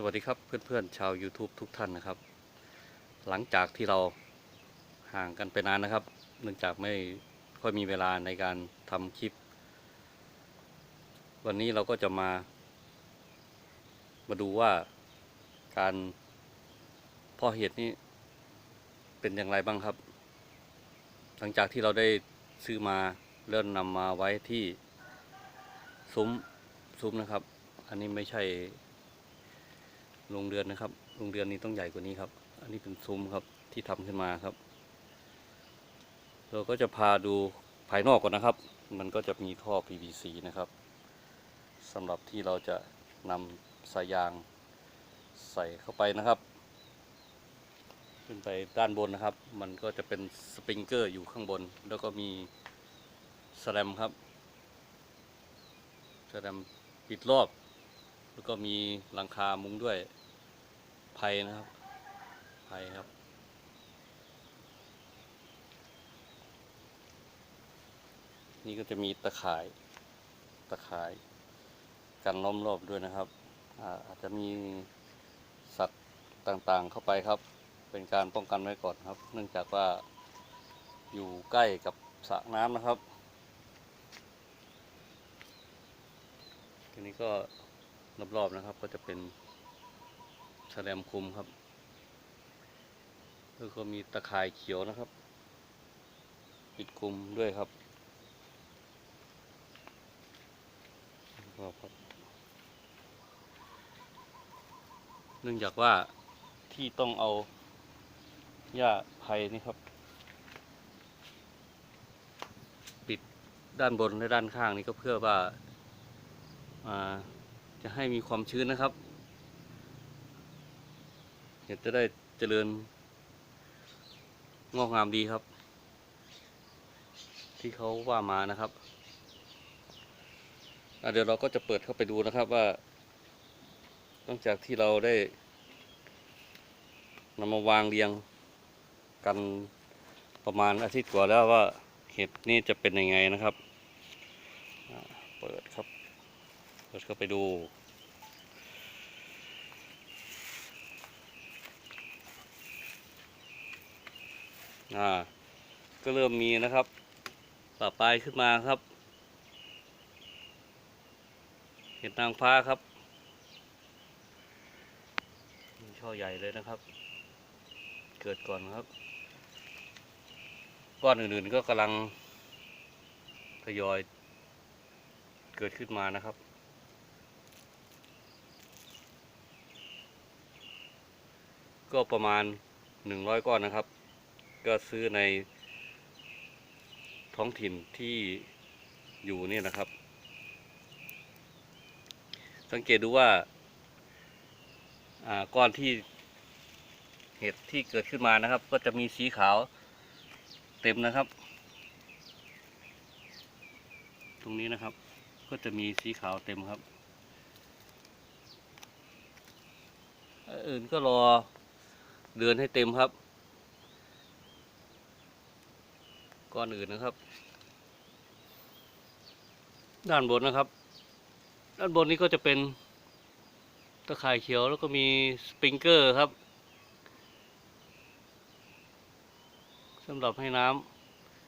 สวัสดีครับเพื่อนๆชาว YouTube ทุกท่านนะครับ หลังจากที่เราห่างกันไปนานนะครับ เนื่องจากไม่ค่อยมีเวลาในการทำคลิป วันนี้เราก็จะมา มาดูว่าการพาะเห็ดนี้เป็นอย่างไรบ้างครับ หลังจากที่เราได้ซื้อมาเริ่มนำมาไว้ที่ซุ้มซุ้มนะครับ อันนี้ไม่ใช่ โรงเรือนนะครับโรงเรือนนี้ต้องใหญ่กว่านี้ครับ อันนี้เป็นซุ้มครับที่ทำขึ้นมาครับ เราก็จะพาดูภายนอกก่อนนะครับ มันก็จะมีท่อ PVC นะครับสำหรับที่เราจะนำสายยางใส่เข้าไปนะครับ ขึ้นไปด้านบนนะครับ มันก็จะเป็นสปริงเกอร์อยู่ข้างบน แล้วก็มีสแลมครับสแลมปิดรอบ แล้วก็มีหลังคามุ้งด้วย ไผ่นะครับไผ่ครับ นี่ก็จะมีตะข่ายตะข่ายกันล้อมรอบด้วยนะครับอาอาจจะมีสัตว์ต่างๆเข้าไปครับ เป็นการป้องกันไว้ก่อนครับ เนื่องจากว่าอยู่ใกล้กับสระน้ำนะครับทีนี้ก็รอบๆนะครับก็จะเป็น แฉลมคุมครับแล้วก็มีตะข่ายเขียวนะครับ ปิดคุมด้วยครับครับเนื่องจากว่าที่ต้องเอาหญ้าไผ่นี่ครับ ปิดด้านบนและด้านข้างนี่ก็เพื่อว่าอ่าจะให้มีความชื้นนะครับ เห็ดจะได้เจริญ งอกงามดีครับ ที่เขาว่ามานะครับเดี๋ยวเราก็จะเปิดเข้าไปดูนะครับว่าหลังจากที่เราได้นำมาวางเรียงกันประมาณอาทิตย์กว่าแล้วว่าเห็ดนี่จะเป็นยังไงนะครับ เปิดครับเราก็ไปดู อ่า ก็เริ่มมีนะครับป่าปลายขึ้นมาครับ เห็ดนางฟ้าครับมีช่อใหญ่เลยนะครับ เกิดก่อนครับ ก้อนอื่นๆก็กำลังทยอยเกิดขึ้นมานะครับก็ประมาณหนึ่งร้อยก้อนนะครับ ก็ซื้อในท้องถิ่นที่อยู่นี่นะครับ สังเกตดูว่าก้อนที่เห็ดที่เกิดขึ้นมานะครับ ก็จะมีสีขาวเต็มนะครับ ตรงนี้นะครับ ก็จะมีสีขาวเต็มครับอื่นก็รอเดือนให้เต็มครับ ก้อนอื่นนะครับ ด้านบนนะครับ ด้านบนนี้ก็จะเป็นตะข่ายเขียวแล้วก็มีสปริงเกอร์ครับสำหรับให้น้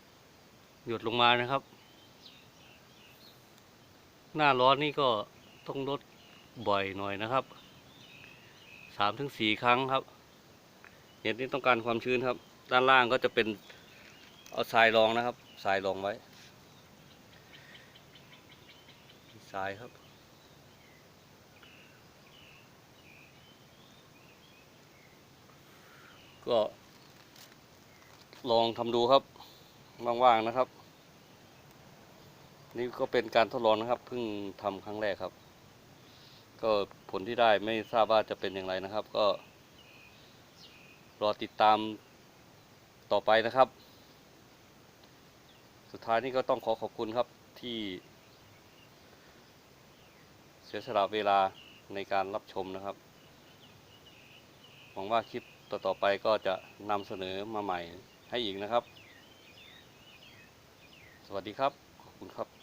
ำหยดลงมานะครับ หน้าร้อนนี่ก็ต้องลดบ่อยหน่อยนะครับสามถึงสี่ครั้งครับเห็ดนี่ต้องการความชื้นครับ ด้านล่างก็จะเป็น เอาทรายรองนะครับทรายรองไว้ทรายครับ ก็ ลองทำดูครับว่างๆนะครับ นี่ก็เป็นการทดลองนะครับเพิ่งทำครั้งแรกครับ ก็ผลที่ได้ไม่ทราบว่าจะเป็นอย่างไรนะครับ ก็รอติดตามต่อไปนะครับ สุดท้ายนี่ก็ต้องขอขอบคุณครับที่ เสียสละเวลาในการรับชมนะครับ หวังว่าคลิปต่อๆไปก็จะนำเสนอมาใหม่ให้อีกนะครับ สวัสดีครับ ขอบคุณครับ